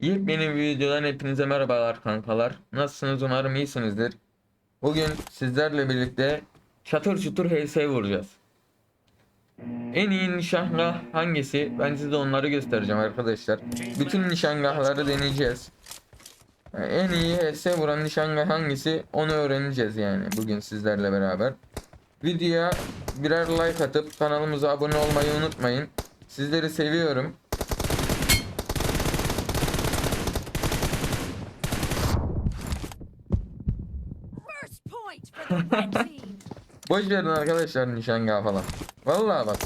Yepyeni bir videodan hepinize merhabalar kankalar. Nasılsınız umarım iyisinizdir. Bugün sizlerle birlikte çatır çutur HS vuracağız. En iyi nişangah hangisi? Ben size onları göstereceğim arkadaşlar. Bütün nişangahları deneyeceğiz. En iyi HS vuran nişangah hangisi onu öğreneceğiz yani bugün sizlerle beraber. Videoya birer like atıp kanalımıza abone olmayı unutmayın. Sizleri seviyorum. Boş verin arkadaşlar nişangah falan. Vallahi bak.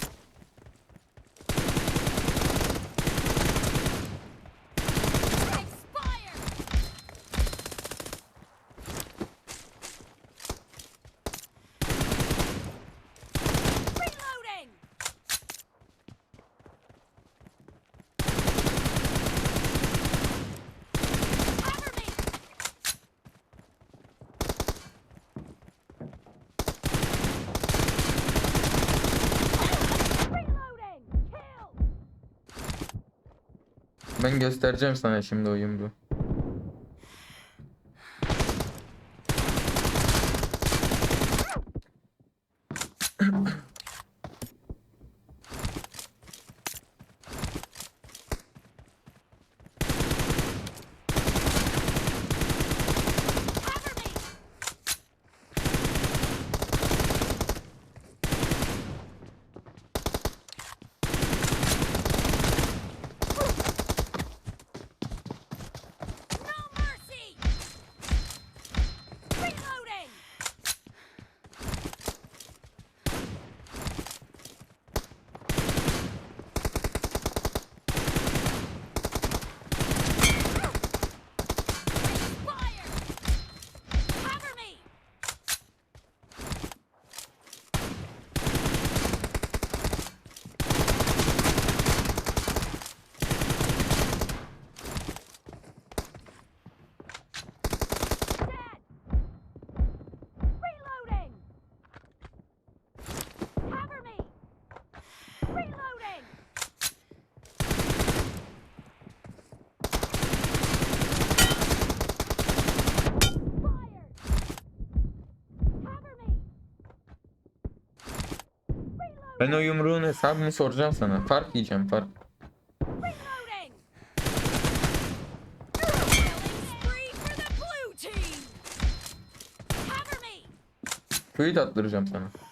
Ben göstereceğim sana şimdi o yumruğu. Ben o yumruğun hesabını soracağım sana. Fark yiyeceğim fark. Reloading. Killing spree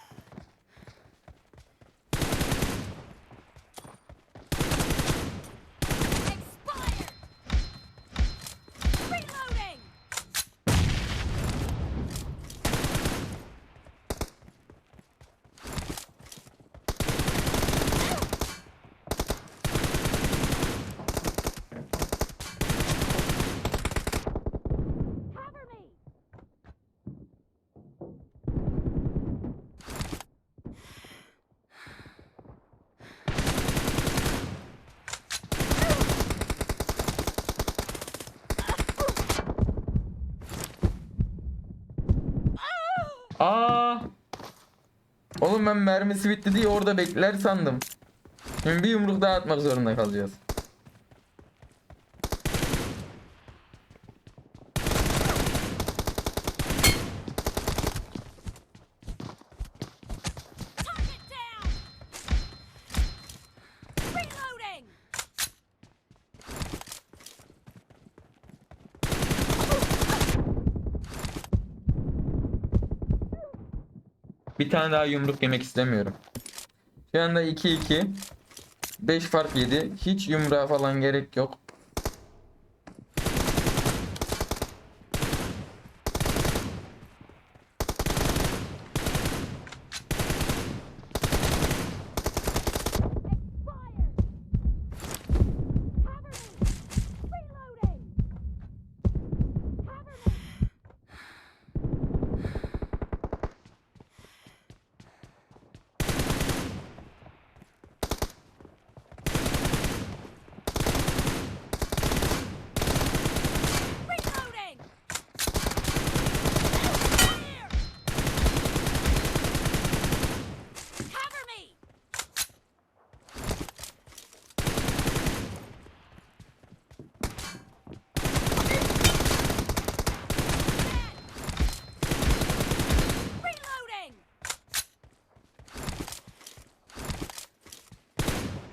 Oğlum ben mermisi bitti diye orada bekler sandım. Şimdi bir yumruk daha atmak zorunda kalacağız. Bir tane daha yumruk yemek istemiyorum. Şu anda 2-2. 5 fark yedi. Hiç yumruğa falan gerek yok.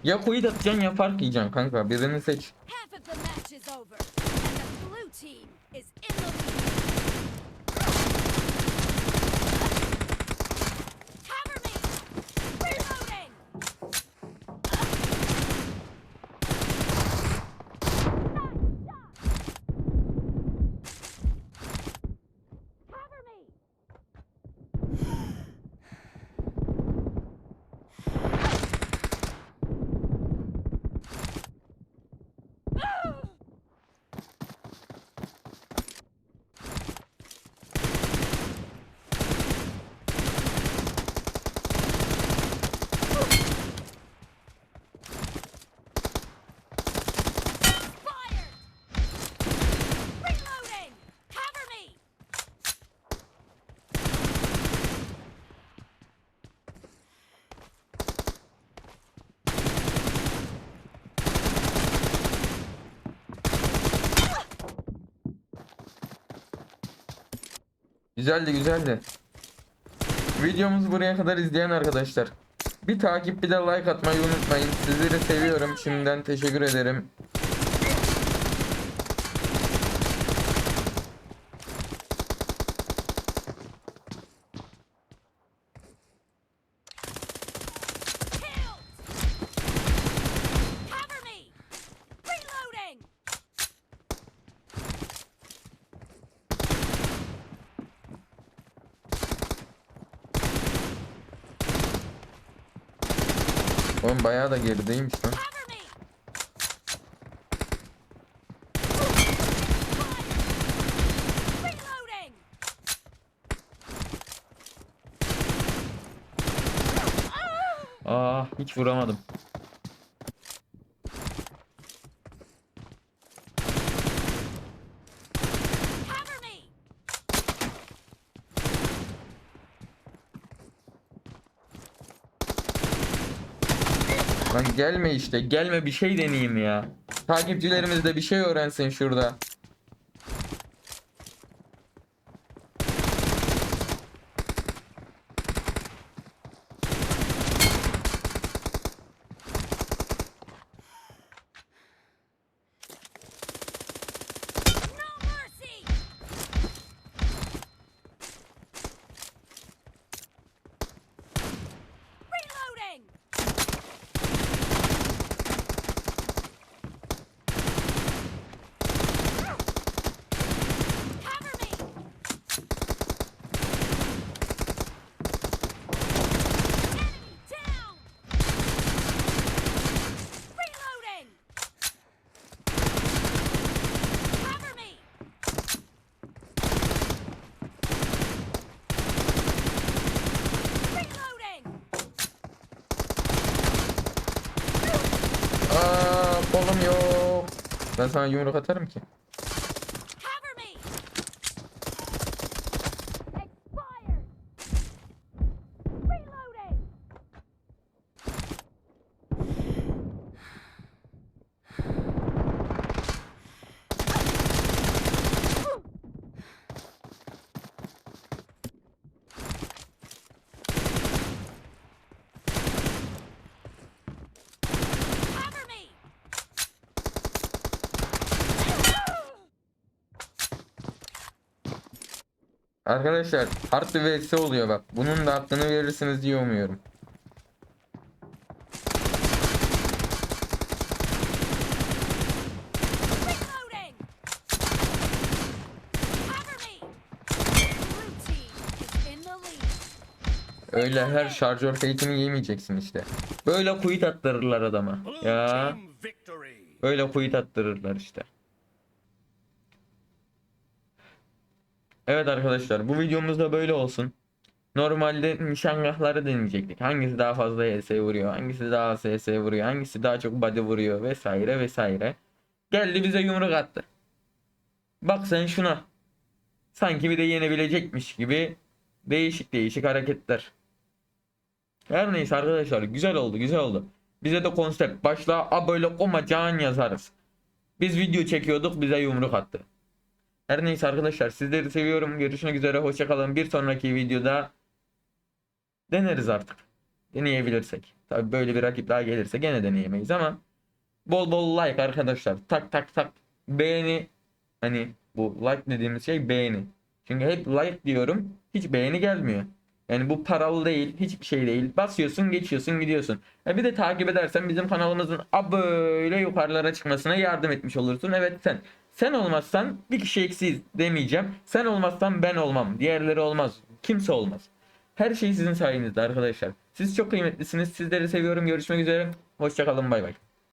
Ya quit atacaksın ya fark yiyeceksin kanka. Birini seç. Güzeldi güzeldi. Videomuzu buraya kadar izleyen arkadaşlar. Bir takip bir de like atmayı unutmayın. Sizleri seviyorum. Şimdiden teşekkür ederim. Oğlum bayağı da gerideymiş lan. Aa hiç vuramadım. Lan gelme işte. Gelme bir şey deneyeyim ya. Takipçilerimiz de bir şey öğrensin şurada. Kolum yok. Ben sana yumruk atarım ki. Arkadaşlar hard bir vs oluyor bak. Bunun da hakkını verirsiniz diye umuyorum. Öyle her şarjör fake'ini yemeyeceksin işte. Böyle quit attırırlar adama. Ya böyle quit attırırlar işte. Evet arkadaşlar bu videomuz da böyle olsun. Normalde nişangahları deneyecektik. Hangisi daha fazla HS vuruyor, hangisi daha az HS vuruyor, hangisi daha çok body vuruyor vesaire vesaire. Geldi bize yumruk attı. Bak sen şuna. Sanki bir de yenebilecekmiş gibi değişik değişik hareketler. Her neyse arkadaşlar güzel oldu güzel oldu. Bize de konsept başla a böyle komacan yazarız. Biz video çekiyorduk bize yumruk attı. Her neyse arkadaşlar sizleri seviyorum. Görüşmek üzere hoşçakalın. Bir sonraki videoda deneriz artık. Deneyebilirsek. Tabi böyle bir rakip daha gelirse gene deneyemeyiz ama bol bol like arkadaşlar. Tak tak tak. Beğeni. Hani bu like dediğimiz şey beğeni. Çünkü hep like diyorum. Hiç beğeni gelmiyor. Yani bu paralı değil. Hiçbir şey değil. Basıyorsun geçiyorsun gidiyorsun. E bir de takip edersen bizim kanalımızın böyle yukarılara çıkmasına yardım etmiş olursun. Evet sen. Sen olmazsan bir kişi eksiyiz demeyeceğim. Sen olmazsan ben olmam. Diğerleri olmaz. Kimse olmaz. Her şey sizin sayenizde arkadaşlar. Siz çok kıymetlisiniz. Sizleri seviyorum. Görüşmek üzere. Hoşçakalın. Bay bay.